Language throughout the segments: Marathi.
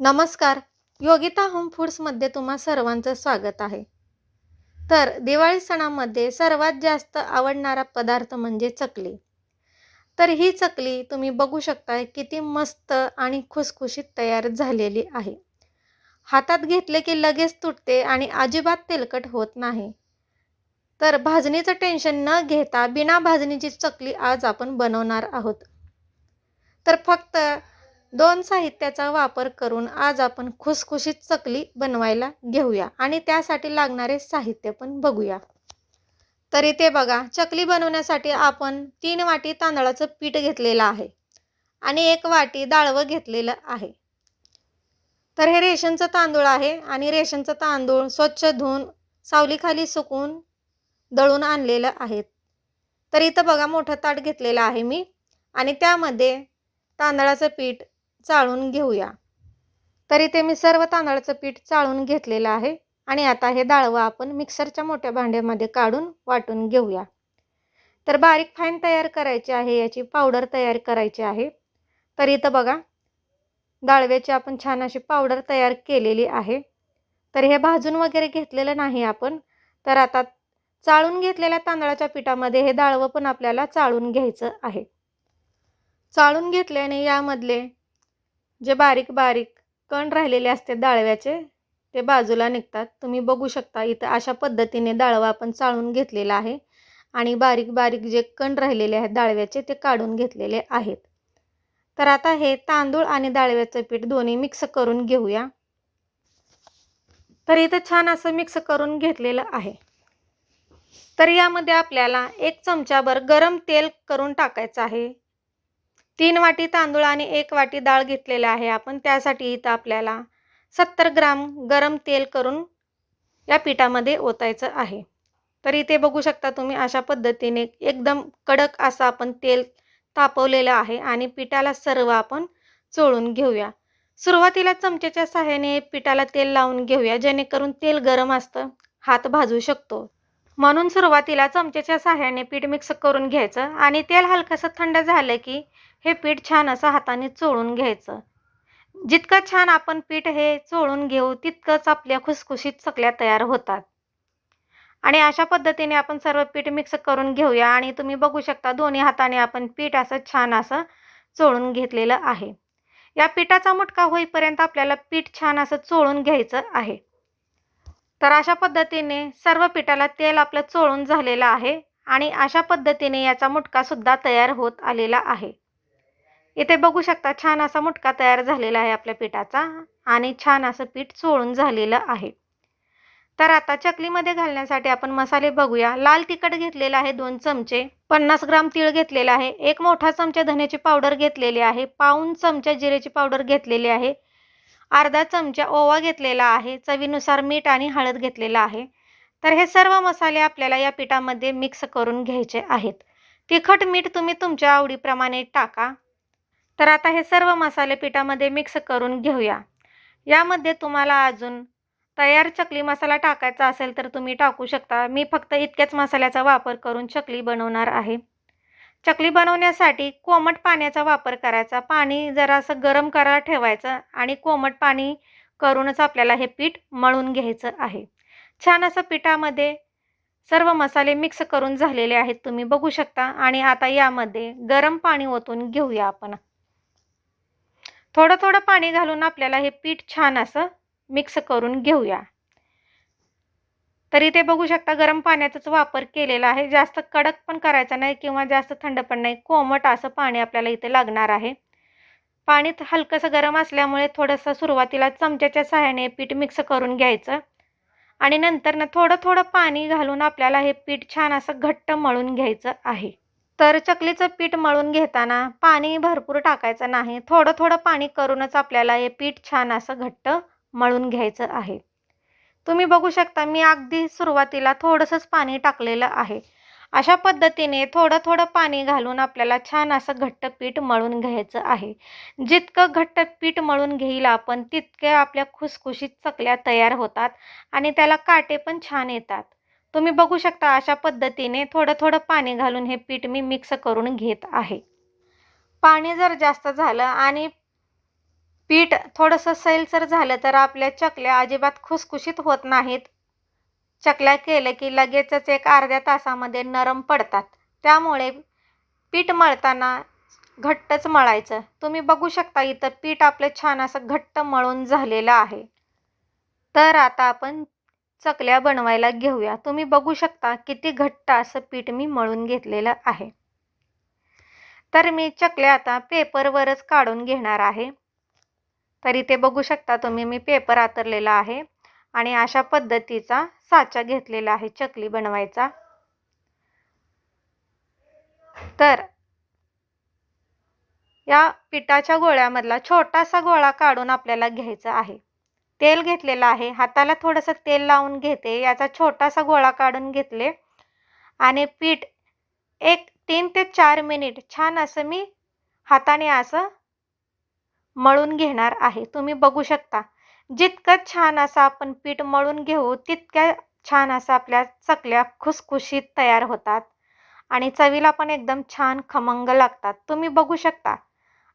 नमस्कार. योगिता होम फूड्समध्ये तुम्हा सर्वांचं स्वागत आहे. तर दिवाळी सणामध्ये सर्वात जास्त आवडणारा पदार्थ म्हणजे चकली. तर ही चकली तुम्ही बघू शकताय किती मस्त आणि खुसखुशीत तयार झालेली आहे. हातात घेतले की लगेच तुटते आणि अजिबात तेलकट होत नाही. तर भाजणीचं टेन्शन न घेता बिना भाजणीची चकली आज आपण बनवणार आहोत. तर फक्त दोन साहित्याचा वापर करून आज आपण खुसखुशीत चकली बनवायला घेऊया आणि त्यासाठी लागणारे साहित्य पण बघूया. तरी ते बघा चकली बनवण्यासाठी आपण तीन वाटी तांदळाचं पीठ घेतलेलं आहे आणि एक वाटी डाळवं घेतलेलं आहे. तर हे रेशनचं तांदूळ आहे आणि रेशनचं तांदूळ स्वच्छ धुवून सावलीखाली सुकून दळून आणलेलं आहे. तर इथं बघा मोठं ताट घेतलेलं आहे मी आणि त्यामध्ये तांदळाचं पीठ चाळून घेऊया. तर इथे मी सर्व तांदळाचं पीठ चाळून घेतलेलं आहे आणि आता हे डाळवं आपण मिक्सरच्या मोठ्या भांड्यामध्ये काढून वाटून घेऊया. तर बारीक फाईन तयार करायची आहे याची पावडर तयार करायची आहे. तर इथं बघा डाळव्याची आपण छान अशी पावडर तयार केलेली आहे. तर हे भाजून वगैरे घेतलेलं नाही आपण तर आता चाळून घेतलेल्या तांदळाच्या पिठामध्ये हे डाळवं पण आपल्याला चाळून घ्यायचं आहे. चाळून घेतल्याने यामधले जे बारीक बारीक कण राहिलेले असते डाळव्याचे ते बाजूला निघतात. तुम्ही बघू शकता इथं अशा पद्धतीने डाळवा आपण चाळून घेतलेला आहे आणि बारीक बारीक जे कण राहिलेले आहेत डाळव्याचे ते काढून घेतलेले आहेत. तर आता हे तांदूळ आणि डाळव्याचं पीठ दोन्ही मिक्स करून घेऊया. तर इथं छान असं मिक्स करून घेतलेलं आहे. तर यामध्ये आपल्याला एक चमचाभर गरम तेल करून टाकायचं आहे. तीन वाटी तांदूळ आणि एक वाटी डाळ घेतलेले आहे आपण. त्यासाठी इथं आपल्याला सत्तर ग्राम गरम तेल करून या पिठामध्ये ओतायचं आहे. तर इथे बघू शकता तुम्ही अशा पद्धतीने एकदम कडक असं आपण तेल तापवलेलं आहे आणि पिठाला सर्व आपण चोळून घेऊया. सुरुवातीला चमच्याच्या सहाय्याने पिठाला तेल लावून घेऊया जेणेकरून तेल गरम असतं हात भाजू शकतो. म्हणून सुरुवातीला चमच्याच्या सहाय्याने पीठ मिक्स करून घ्यायचं आणि तेल हलकंसं थंड झालं की हे पीठ छान असं हाताने चोळून घ्यायचं. जितकं छान आपण पीठ हे चोळून घेऊ तितकंच आपल्या खुसखुशीत चकल्या तयार होतात. आणि अशा पद्धतीने आपण सर्व पीठ मिक्स करून घेऊया आणि तुम्ही बघू शकता दोन्ही हाताने आपण पीठ असं छान असं चोळून घेतलेलं आहे. या पिठाचा मुटका होईपर्यंत आपल्याला पीठ छान असं चोळून घ्यायचं आहे. तर अशा पद्धतीने सर्व पिठाला तेल आपलं चोळून झालेलं आहे आणि अशा पद्धतीने याचा मुटकासुद्धा तयार होत आलेला आहे. इथे बघू शकता छान असा मुटका तयार झालेला आहे आपल्या पिठाचा आणि छान असं पीठ चोळून झालेलं आहे. तर आता चकलीमध्ये घालण्यासाठी आपण मसाले बघूया. लाल तिखट घेतलेलं आहे दोन चमचे पन्नास ग्राम तीळ घेतलेला आहे एक मोठा चमचा धन्याची पावडर घेतलेली आहे पाऊन चमचा जिरेची पावडर घेतलेली आहे अर्धा चमचा ओवा घेतलेला आहे चवीनुसार मीठ आणि हळद घेतलेला आहे. तर हे सर्व मसाले आपल्याला या पिठामध्ये मिक्स करून घ्यायचे आहेत. तिखट मीठ तुम्ही तुमच्या आवडीप्रमाणे टाका. तर आता हे सर्व मसाले पिठामध्ये मिक्स करून घेऊया. यामध्ये तुम्हाला अजून तयार चकली मसाला टाकायचा असेल तर तुम्ही टाकू शकता. मी फक्त इतक्याच मसाल्याचा वापर करून चकली बनवणार आहे. चकली बनवण्यासाठी कोमट पाण्याचा वापर करायचा. पाणी जरासं गरम करायला ठेवायचं आणि कोमट पाणी करूनच आपल्याला हे पीठ मळून घ्यायचं आहे. छान असं पिठामध्ये सर्व मसाले मिक्स करून झालेले आहेत तुम्ही बघू शकता आणि आता यामध्ये गरम पाणी ओतून घेऊया आपण. थोडं थोडं पाणी घालून आपल्याला हे पीठ छान असं मिक्स करून घेऊया. तर इथे बघू शकता गरम पाण्याचाच वापर केलेला आहे. जास्त कडक पण करायचा नाही किंवा जास्त थंड पण नाही. कोमट असं पाणी आपल्याला इथे लागणार आहे. पाणी हलकंसं गरम असल्यामुळे थोडंसं सुरुवातीला चमच्याच्या सहाय्याने पीठ मिक्स करून घ्यायचं. आणि नंतर ना थोडं थोडं पाणी घालून आपल्याला हे पीठ छान असं घट्ट मळून घ्यायचं आहे. तर चकलीचं पीठ मळून घेताना पाणी भरपूर टाकायचं नाही. थोडं थोडं पाणी करूनच आपल्याला हे पीठ छान असं घट्ट मळून घ्यायचं आहे. तुम्ही बघू शकता मी अगदी सुरुवातीला थोडंसंच पाणी टाकलेलं आहे. अशा पद्धतीने थोडं थोडं पाणी घालून आपल्याला छान असं घट्ट पीठ मळून घ्यायचं आहे. जितकं घट्ट पीठ मळून घेईल आपण तितक्या आपल्या खुसखुशीत चकल्या तयार होतात आणि त्याला काटे पण छान येतात. तुम्ही बघू शकता अशा पद्धतीने थोडं थोडं पाणी घालून हे पीठ मी मिक्स करून घेत आहे. पाणी जर जास्त झालं आणि पीठ थोडंसं सैलसर झालं तर आपल्या चकल्या अजिबात खुसखुशीत होत नाहीत. चकल्या केलं की लगेचच एक अर्ध्या तासामध्ये नरम पडतात. त्यामुळे पीठ मळताना घट्टच मळायचं. तुम्ही बघू शकता इथं पीठ आपलं छान असं घट्ट मळून झालेलं आहे. तर आता आपण चकल्या बनवायला घेऊया. तुम्ही बघू शकता किती घट्ट असं पीठ मी मळून घेतलेलं आहे. तर मी चकल्या आता पेपरवरच काढून घेणार आहे. तर इथे बघू शकता तुम्ही मी पेपर आतरलेला आहे आणि अशा पद्धतीचा साचा घेतलेला आहे चकली बनवायचा. तर या पिठाच्या गोळ्यामधला छोटासा गोळा काढून आपल्याला घ्यायचा आहे. तेल घेतलेलं आहे हाताला थोडंसं तेल लावून घेते याचा छोटासा गोळा काढून घेतले. आणि पीठ एक तीन ते चार मिनिट छान असं मी हाताने असं मळून घेणार आहे. तुम्ही बघू शकता. जितकं छान असं आपण पीठ मळून घेऊ तितक्या छान असं आपल्या चकल्या खुसखुशीत तयार होतात. आणि चवीला पण एकदम छान खमंग लागतात. तुम्ही बघू शकता.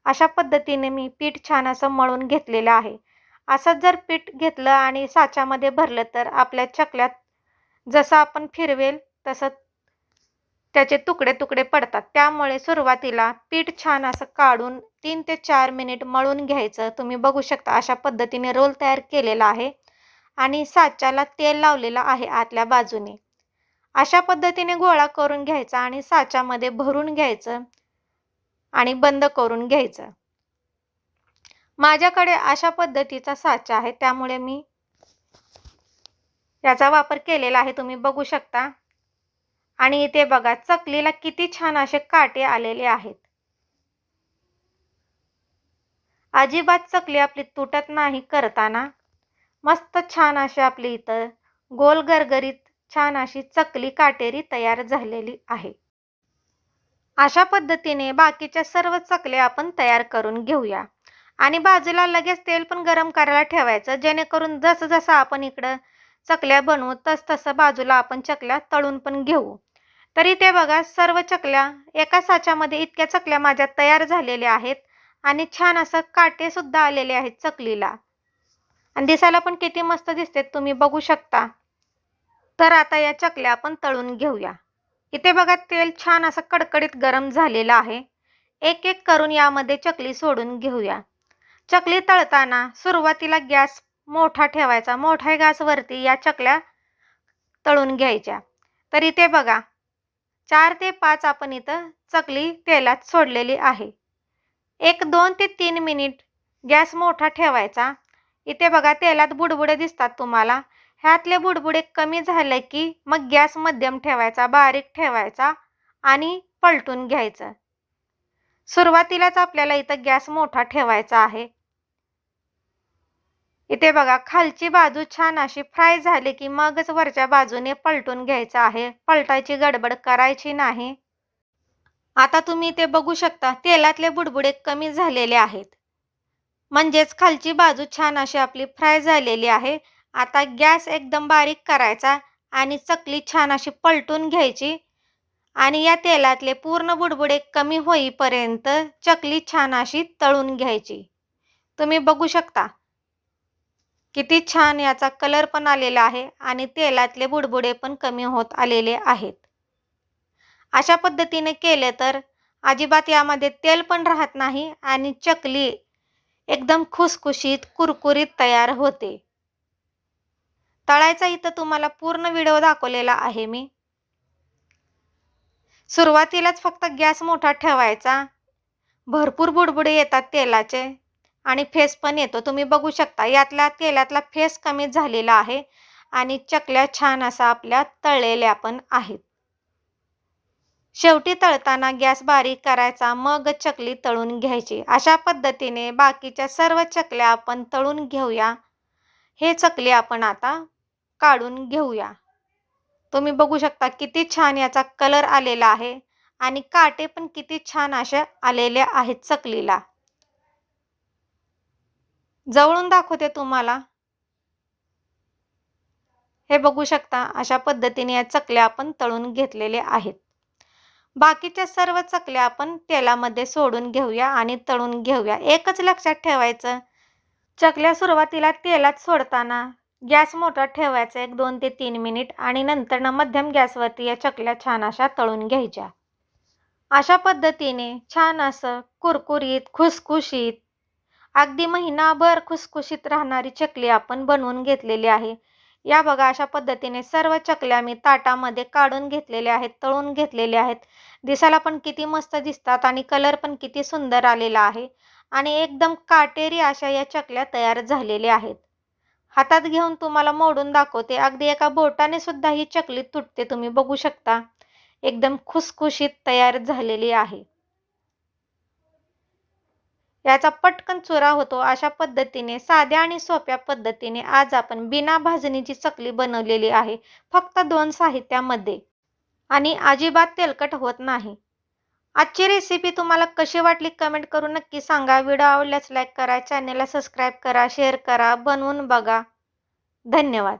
अशा पद्धतीने मी पीठ छान असं मळून घेतलेलं आहे. असंच जर पीठ घेतलं आणि साच्यामध्ये भरलं तर आपल्या चकल्यात जसं आपण फिरवेल तसं त्याचे तुकडे तुकडे पडतात. त्यामुळे सुरुवातीला पीठ छान असं काढून तीन ते चार मिनिट मळून घ्यायचं. तुम्ही बघू शकता अशा पद्धतीने रोल तयार केलेला आहे आणि साच्याला तेल लावलेलं आहे आतल्या बाजूने. अशा पद्धतीने गोळा करून घ्यायचा आणि साच्यामध्ये भरून घ्यायचं आणि बंद करून घ्यायचं. माझ्याकडे अशा पद्धतीचा साचा आहे त्यामुळे मी याचा वापर केलेला आहे तुम्ही बघू शकता. आणि इथे बघा चकलीला किती छान असे काटे आलेले आहेत. अजिबात चकली आपली तुटत नाही करताना. मस्त छान अशी आपली इथं गोल गरगरीत छान अशी चकली काटेरी तयार झालेली आहे. अशा पद्धतीने बाकीच्या सर्व चकल्या आपण तयार करून घेऊया. आणि बाजूला लगेच तेल पण गरम करायला ठेवायचं जेणेकरून जसं जसं आपण इकडं चकल्या बनवू तस तसं बाजूला आपण चकल्या तळून पण घेऊ. तरी ते बघा सर्व चकल्या एका साच्यामध्ये इतक्या चकल्या माझ्या तयार झालेल्या आहेत आणि छान असं काटे सुद्धा आलेले आहेत चकलीला. आणि दिसायला पण किती मस्त दिसते तुम्ही बघू शकता. तर आता या चकल्या आपण तळून घेऊया. इथे बघा तेल छान असं कडकडीत गरम झालेलं आहे. एक एक करून यामध्ये चकली सोडून घेऊया. चकली तळताना सुरुवातीला गॅस मोठा ठेवायचा. मोठ्या गॅसवरती या चकल्या तळून घ्यायच्या. तर इथे बघा चार ते पाच आपण इथं चकली तेलात सोडलेली आहे. एक दोन ते तीन मिनिट गॅस मोठा ठेवायचा. इथे बघा तेलात बुडबुडे दिसतात तुम्हाला. ह्यातले बुडबुडे कमी झाले की मग गॅस मध्यम ठेवायचा बारीक ठेवायचा आणि पलटून घ्यायचं. सुरुवातीलाच आपल्याला इथं गॅस मोठा ठेवायचा आहे. इथे बघा खालची बाजू छान अशी फ्राय झाली की मगच वरच्या बाजूने पलटून घ्यायचं आहे. पलटायची गडबड करायची नाही. आता तुम्ही ते बघू शकता तेलातले बुडबुडे कमी झालेले आहेत. म्हणजेच खालची बाजू छान अशी आपली फ्राय झालेली आहे. आता गॅस एकदम बारीक करायचा आणि चकली छान अशी पलटून घ्यायची आणि या तेलातले पूर्ण बुडबुडे कमी होईपर्यंत चकली छान अशी तळून घ्यायची. तुम्ही बघू शकता. किती छान याचा कलर पण आलेला आहे आणि तेलातले बुडबुडे पण कमी होत आलेले आहेत. अशा पद्धतीने केले तर अजिबात यामध्ये तेल पण राहत नाही आणि चकली एकदम खुसखुशीत कुरकुरीत तयार होते. तळायचा इथं तुम्हाला पूर्ण व्हिडिओ दाखवलेला आहे मी. सुरुवातीलाच फक्त गॅस मोठा ठेवायचा. भरपूर बुडबुडे येतात तेलाचे आणि फेस पण येतो. तुम्ही बघू शकता यातल्या तेलातला फेस कमी झालेला आहे आणि चकल्या छान असा आपल्या तळलेल्या पण आहेत. शेवटी तळताना गॅस बारीक करायचा मग चकली तळून घ्यायची. अशा पद्धतीने बाकीच्या सर्व चकल्या आपण तळून घेऊया. हे चकली आपण आता काढून घेऊया. तुम्ही बघू शकता किती छान याचा कलर आलेला आहे आणि काटे पण किती छान अशा आलेल्या आहेत चकलीला. जवळून दाखवते तुम्हाला. हे बघू शकता अशा पद्धतीने या चकल्या आपण तळून घेतलेल्या आहेत. बाकीच्या सर्व चकल्या आपण तेलामध्ये सोडून घेऊया आणि तळून घेऊया. एकच लक्षात ठेवायचं चकल्या सुरुवातीला तेलात सोडताना गॅस मोठा ठेवायचा एक दोन ते तीन मिनिट आणि नंतर मध्यम गॅसवरती या चकल्या छान अशा तळून घ्यायच्या. अशा पद्धतीने छान असं कुरकुरीत खुसखुशीत अगदी महिनाभर खुसखुशीत राहणारी चकली आपण बनवून घेतलेली आहे. या बघा अशा पद्धतीने सर्व चकल्या मी ताटामध्ये काढून घेतलेल्या आहेत तळून घेतलेल्या आहेत. दिसायला पण किती मस्त दिसतात आणि कलर पण किती सुंदर आलेला आहे आणि एकदम काटेरी अशा या चकल्या तयार झालेल्या आहेत. हातात घेऊन तुम्हाला मोडून दाखवते. अगदी एका बोटाने सुद्धा ही चकली तुटते तुम्ही बघू शकता. एकदम खुसखुशीत तयार झालेली आहे. याचा पटकन चुरा होतो. अशा पद्धतीने साध्या आणि सोप्या पद्धतीने आज आपण बिना भाजणीची चकली बनवलेली आहे. फक्त दोन साहित्यामध्ये. आणि अजिबात तेलकट होत नाही. आजची रेसिपी तुम्हाला कशी वाटली कमेंट करून नक्की सांगा. व्हिडिओ आवडल्यास लाईक करा चॅनेलला सबस्क्राईब करा शेअर करा बनवून बघा. धन्यवाद.